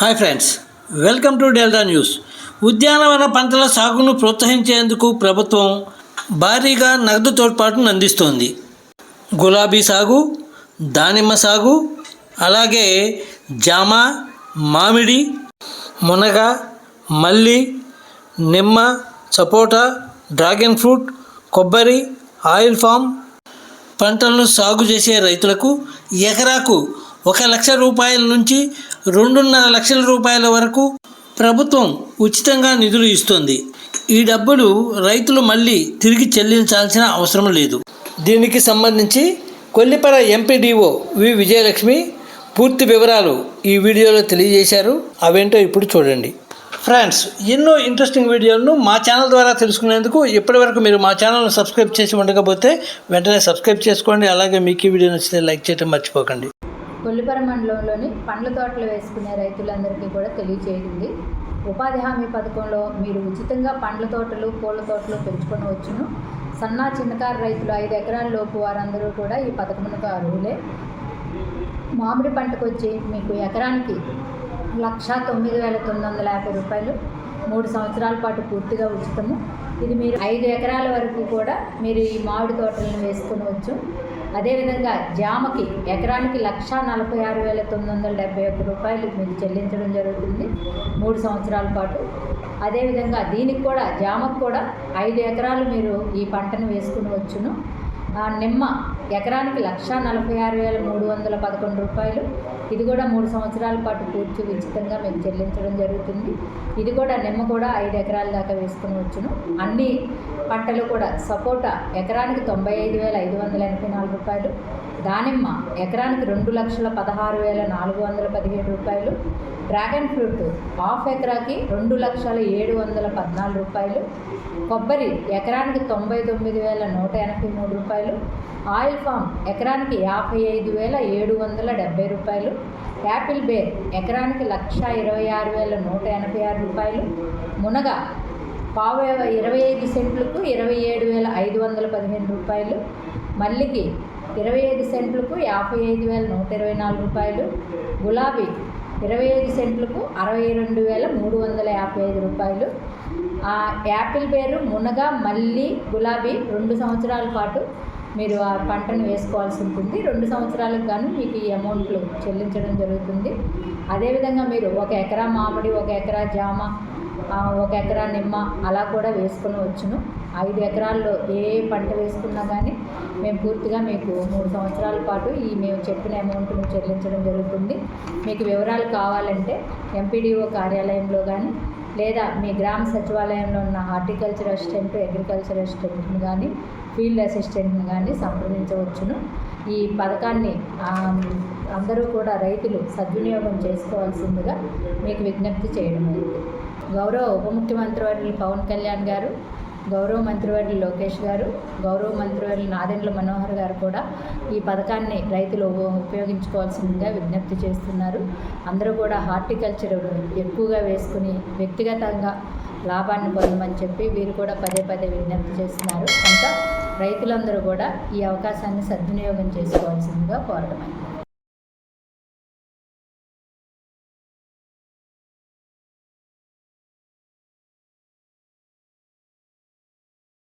Hi friends welcome to Delta News. ఉద్యానవన పంటల సాగును ప్రోత్సహించేందుకు ప్రభుత్వం భారీగా నగదు తోడ్పాటును అందిస్తోంది. గులాబీ సాగు దానిమ్మ సాగు అలాగే జామ మామిడి మునగ మల్లి నిమ్మ సపోటా డ్రాగన్ ఫ్రూట్ కొబ్బరి ఆయిల్ ఫామ్ పంటలను సాగు చేసే రైతులకు ఎకరాకు ఒక లక్ష రూపాయల నుంచి రెండున్నర లక్షల రూపాయల వరకు ప్రభుత్వం ఉచితంగా నిధులు ఇస్తుంది. ఈ డబ్బులు రైతులు మళ్ళీ తిరిగి చెల్లించాల్సిన అవసరం లేదు. దీనికి సంబంధించి కొల్లిపర ఎంపీడీఓ వి విజయలక్ష్మి పూర్తి వివరాలు ఈ వీడియోలో తెలియజేశారు. అవేంటో ఇప్పుడు చూడండి. ఫ్రెండ్స్ ఎన్నో ఇంట్రెస్టింగ్ వీడియోలను మా ఛానల్ ద్వారా తెలుసుకునేందుకు ఇప్పటివరకు మీరు మా ఛానల్ను సబ్స్క్రైబ్ చేసి ఉండకపోతే వెంటనే సబ్స్క్రైబ్ చేసుకోండి. అలాగే మీకు ఈ వీడియో నచ్చితే లైక్ చేయడం మర్చిపోకండి. కొల్లిపర మండలంలోని పండ్ల తోటలు వేసుకునే రైతులందరికీ కూడా తెలియచేయండి. ఉపాధి హామీ పథకంలో మీరు ఉచితంగా పండ్ల తోటలు పూల తోటలు పెంచుకొనవచ్చును. సన్నా చిన్నకారు రైతులు ఐదు ఎకరాల లోపు వారందరూ కూడా ఈ పథకమునకు అర్హులే. మామిడి పంటకు వచ్చి మీకు ఎకరానికి లక్ష తొమ్మిది వేల తొమ్మిది వందల యాభై రూపాయలు మూడు సంవత్సరాల పాటు పూర్తిగా ఉచితము. ఇది మీరు ఐదు ఎకరాల వరకు కూడా మీరు ఈ మామిడి తోటలను వేసుకొనవచ్చు. అదేవిధంగా జామకి ఎకరానికి లక్ష నలభై ఆరు వేల తొమ్మిది వందల డెబ్బై ఒక్క రూపాయలు మీకు చెల్లించడం జరుగుతుంది. మూడు సంవత్సరాల పాటు. అదేవిధంగా దీనికి కూడా జామకు కూడా ఐదు ఎకరాలు మీరు ఈ పంటను వేసుకునవచ్చును ఆ నిమ్మ ఎకరానికి లక్ష నలభై ఆరు వేల మూడు వందల పదకొండు రూపాయలు. ఇది కూడా మూడు సంవత్సరాల పాటు పూర్తి ఉచితంగా మీకు చెల్లించడం జరుగుతుంది. ఇది కూడా నిమ్మ కూడా ఐదు ఎకరాల దాకా వేసుకుని వచ్చును. అన్ని పంటలు కూడా సపోటా ఎకరానికి తొంభై ఐదు వేల ఐదు వందల ఎనభై నాలుగు రూపాయలు దానిమ్మ ఎకరానికి రెండు లక్షల పదహారు వేల నాలుగు వందల పదిహేడు రూపాయలు డ్రాగన్ ఫ్రూట్ హాఫ్ ఎకరాకి రెండు లక్షల ఏడు వందల పద్నాలుగు రూపాయలు కొబ్బరి ఎకరానికి తొంభై తొమ్మిది వేల నూట ఎనభై మూడు రూపాయలు ఆయిల్ ఫామ్ ఎకరానికి యాభై ఐదు వేల ఏడు వందల డెబ్బై రూపాయలు యాపిల్ బేర్ ఎకరానికి లక్ష ఇరవై ఆరు వేల నూట ఎనభై ఆరు రూపాయలు. మునగ పావు ఇరవై ఐదు సెంట్లకు ఇరవై ఏడు వేల ఐదు వందల పదిహేను రూపాయలు. మల్లికి ఇరవై ఐదు సెంట్లకు యాభై ఐదు వేల నూట ఇరవై నాలుగు రూపాయలు. గులాబీ ఇరవై ఐదు సెంట్లకు అరవై రెండు వేల మూడు వందల యాభై ఐదు రూపాయలు. ఆ యాపిల్ పేరు మునగ మల్లి గులాబీ రెండు సంవత్సరాల పాటు మీరు ఆ పంటను వేసుకోవాల్సి ఉంటుంది. రెండు సంవత్సరాలకు గాను మీకు ఈ అమౌంట్లు చెల్లించడం జరుగుతుంది. అదేవిధంగా మీరు ఒక ఎకరా మామిడి ఒక ఎకరా జామ ఒక ఎకరా నిమ్మ అలా కూడా వేసుకొని వచ్చును. ఐదు ఎకరాల్లో ఏ పంట వేసుకున్నా కానీ మేము పూర్తిగా మీకు మూడు సంవత్సరాల పాటు ఈ మేము చెప్పిన అమౌంట్ను చెల్లించడం జరుగుతుంది. మీకు వివరాలు కావాలంటే ఎంపీడీఓ కార్యాలయంలో కానీ లేదా మీ గ్రామ సచివాలయంలో ఉన్న హార్టికల్చర్ అసిస్టెంట్ అగ్రికల్చర్ అసిస్టెంట్ని కానీ ఫీల్డ్ అసిస్టెంట్ని కానీ సంప్రదించవచ్చును. ఈ పథకాన్ని అందరూ కూడా రైతులు సద్వినియోగం చేసుకోవాల్సిందిగా మీకు విజ్ఞప్తి చేయడం అయింది గౌరవ ఉప ముఖ్యమంత్రి వర్యులు పవన్ కళ్యాణ్ గారు గౌరవ మంత్రివర్యులు లోకేష్ గారు గౌరవ మంత్రివర్యులు నాదెండ్ల మనోహర్ గారు కూడా ఈ పథకాన్ని రైతులు ఉపయోగించుకోవాల్సిందిగా విజ్ఞప్తి చేస్తున్నారు. అందరూ కూడా హార్టికల్చర్ ఎక్కువగా వేసుకుని వ్యక్తిగతంగా లాభాన్ని పొందమని చెప్పి వీరు కూడా పదే పదే విజ్ఞప్తి చేస్తున్నారు. కనుక రైతులందరూ కూడా ఈ అవకాశాన్ని సద్వినియోగం చేసుకోవాల్సిందిగా కోరడమైంది